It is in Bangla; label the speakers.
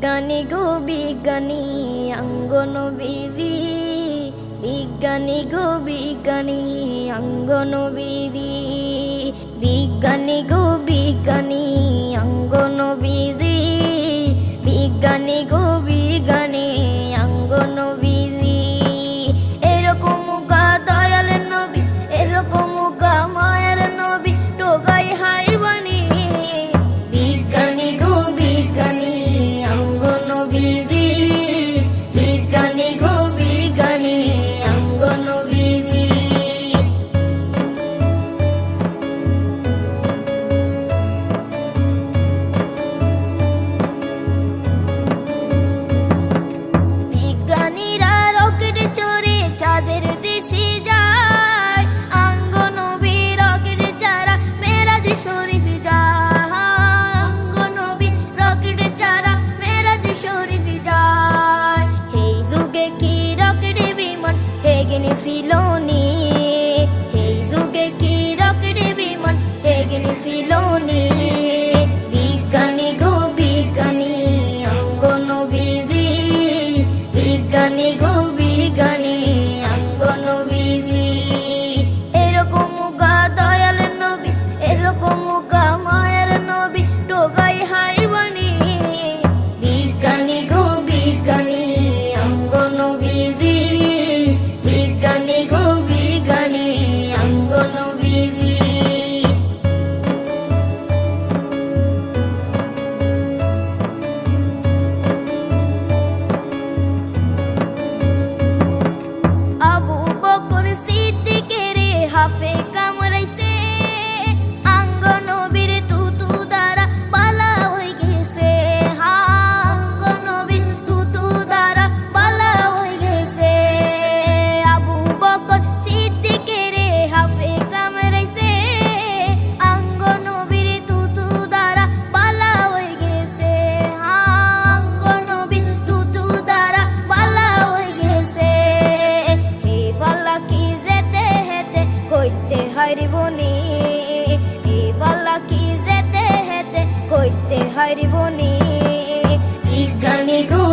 Speaker 1: বিজ্ঞানী গো বিজ্ঞানী অঙ্গনবিধি বিজ্ঞানী গো বিজ্ঞানী অঙ্গনবিধি বিজ্ঞানী গো হেগেনে সিলোনি হেই যুগে কি রকেট বিমান হেগেনে সিলোনি বিজ্ঞানী গো বিজ্ঞানী অঙ্গন বিজি take হাইরি বনি এ বালা কি যেতে হেতে কইতে হাইরি বনি বিজ্ঞানী গো